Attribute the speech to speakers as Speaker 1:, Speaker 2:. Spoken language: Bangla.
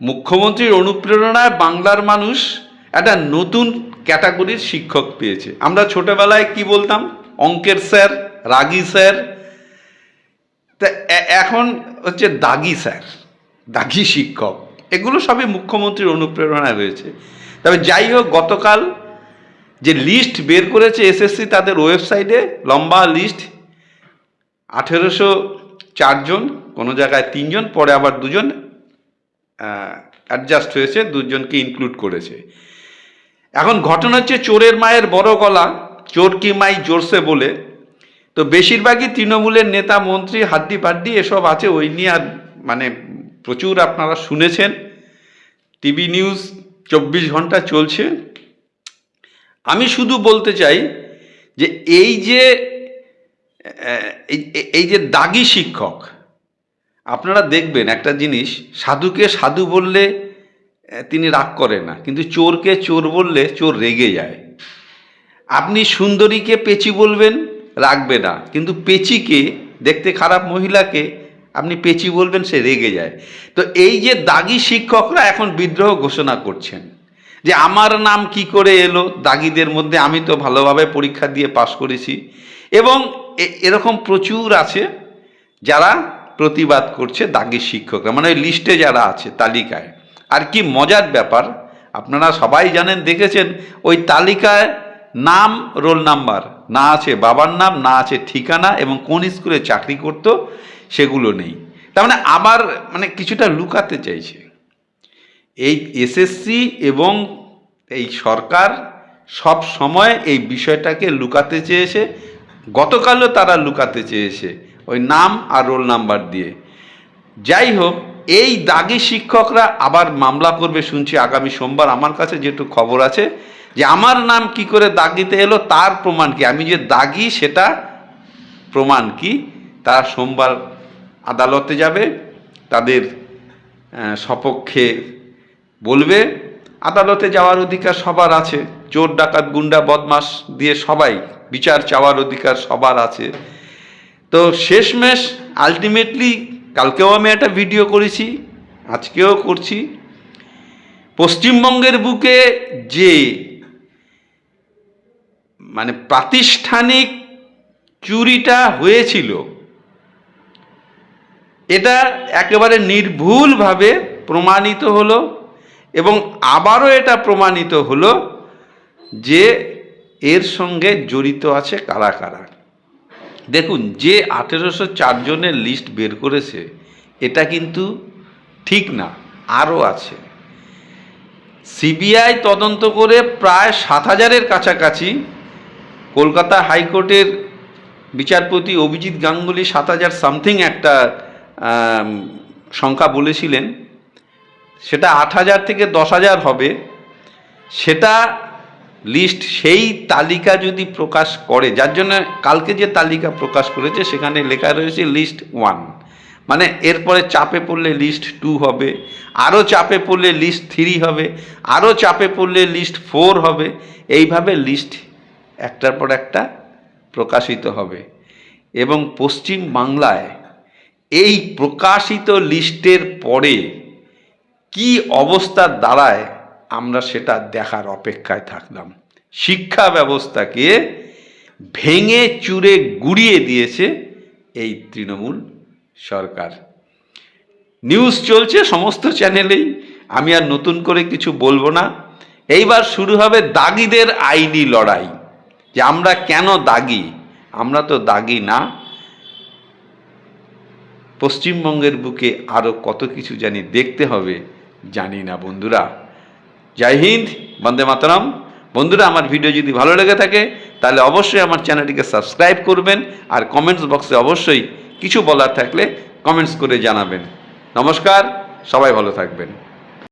Speaker 1: মুখ্যমন্ত্রীর অনুপ্রেরণায় বাংলার মানুষ একটা নতুন ক্যাটাগরির শিক্ষক পেয়েছে। আমরা ছোটবেলায় কি বলতাম? অঙ্কের স্যার, রাগী স্যার। তা এখন হচ্ছে দাগি স্যার, দাগি শিক্ষক। এগুলো সবই মুখ্যমন্ত্রীর অনুপ্রেরণায় হয়েছে তবে যাই হোক, গতকাল যে লিস্ট বের করেছে এসএসসি তাদের ওয়েবসাইটে লম্বা লিস্ট, আঠেরোশো চারজন, কোনো জায়গায় তিনজন, পরে আবার দুজন অ্যাডজাস্ট হয়েছে, দুজনকে ইনক্লুড করেছে। এখন ঘটনা হচ্ছে চোরের মায়ের বড় গলা, চোর কি মাই জোরসে বলে। তো বেশিরভাগই তৃণমূলের নেতা, মন্ত্রী, হাড্ডি পাড্ডি এসব আছে, ওই নিয়ে আর মানে প্রচুর আপনারা শুনেছেন। টিভি নিউজ চব্বিশ ঘণ্টা চলছে। আমি শুধু বলতে চাই যে এই যে এই- যে দাগি শিক্ষক আপনারা দেখবেন একটা জিনিস, সাধুকে সাধু বললে তিনি রাগ করে না, কিন্তু চোরকে চোর বললে চোর রেগে যায়। আপনি সুন্দরীকে পেচি বলবেন রাখবে না, কিন্তু পেচিকে, দেখতে খারাপ মহিলাকে আপনি পেচি বলবেন, সে রেগে যায়। তো এই যে দাগি শিক্ষকরা এখন বিদ্রোহ ঘোষণা করছেন, যে আমার নাম কি করে এলো, দাগিদের মধ্যে আমি তো ভালোভাবে পরীক্ষা দিয়ে পাশ করেছি, এবং এরকম প্রচুর আছে যারা প্রতিবাদ করছে দাগি শিক্ষকরা মানে ওই লিস্টে যারা আছে তালিকায়। আর কি মজার ব্যাপার, আপনারা সবাই জানেন, দেখেছেন, ওই তালিকায় নাম, রোল নাম্বার, না আছে বাবার নাম, না আছে ঠিকানা এবং কোন স্কুলে চাকরি করতো, সেগুলো নেই। তার মানে আবার মানে কিছুটা লুকাতে চাইছে। এই এসএসসি এবং এই সরকার সব সময় এই বিষয়টাকে লুকাতে চেয়েছে। গতকালও তারা লুকাতে চেয়েছে। ওই নাম আর রোল নাম্বার দিয়ে। যাই হোক এই দাগি শিক্ষকরা আবার মামলা করবে শুনছি আগামী সোমবার। আমার কাছে যেটু খবর আছে যে আমার নাম কি করে দাগিতে এলো, তার প্রমাণ কি? আমি যে দাগি, সেটা প্রমাণ কি? তারা সোমবার আদালতে যাবে, তাদের সপক্ষে বলবে, আদালতে যাওয়ার অধিকার সবার আছে। চোর, ডাকাত, গুন্ডা বদমাস দিয়ে সবাই বিচার চাওয়ার অধিকার সবার আছে। তো শেষমেশ আলটিমেটলি কালকেও আমি একটা ভিডিও করেছি, আজকেও করছি। পশ্চিমবঙ্গের বুকে যে মানে প্রাতিষ্ঠানিক চুরিটা হয়েছিল, এটা একেবারে নির্ভুলভাবে প্রমাণিত হলো এবং আবারও এটা প্রমাণিত হলো যে এর সঙ্গে জড়িত আছে কারা কারা। দেখুন, যে আঠেরোশো চারজনের লিস্ট বের করেছে, এটা কিন্তু ঠিক না, আরও আছে। সিবিআই তদন্ত করে প্রায় সাত হাজারের কাছাকাছি কলকাতা হাইকোর্টের বিচারপতি অভিজিৎ গাঙ্গুলি সাত হাজার সামথিং একটা সংখ্যা বলেছিলেন। সেটা আট হাজার থেকে দশ হাজার হবে। সেটা লিস্ট সেই তালিকা যদি প্রকাশ করে, যার জন্য কালকে যে তালিকা প্রকাশ করেছে, সেখানে লেখা রয়েছে লিস্ট ওয়ান মানে এরপরে চাপে পড়লে লিস্ট টু হবে আরও চাপে পড়লে লিস্ট থ্রি হবে আরও চাপে পড়লে লিস্ট ফোর হবে, এইভাবে লিস্ট একটার পর একটা প্রকাশিত হবে। এবং পশ্চিম বাংলায় এই প্রকাশিত লিস্টের পরে কি অবস্থা দাঁড়ায় আমরা সেটা দেখার অপেক্ষায় থাকলাম। শিক্ষা ব্যবস্থাকে ভেঙে চুরে গুড়িয়ে দিয়েছে এই তৃণমূল সরকার। নিউজ চলছে সমস্ত চ্যানেলেই, আমি আর নতুন করে কিছু বলব না। এইবার শুরু হবে দাগিদের আইনি লড়াই। যে আমরা কেন দাগি? আমরা তো দাগি না। পশ্চিমবঙ্গের বুকে আরও কত কিছু জানি দেখতে হবে, জানি না বন্ধুরা। জয় হিন্দ, বন্দে মাতরম। বন্ধুরা, আমার ভিডিও যদি ভালো লেগে থাকে, তাহলে অবশ্যই আমার চ্যানেলটিকে সাবস্ক্রাইব করবেন আর কমেন্টস বক্সে অবশ্যই কিছু বলার থাকলে কমেন্টস করে জানাবেন। নমস্কার, সবাই ভালো থাকবেন।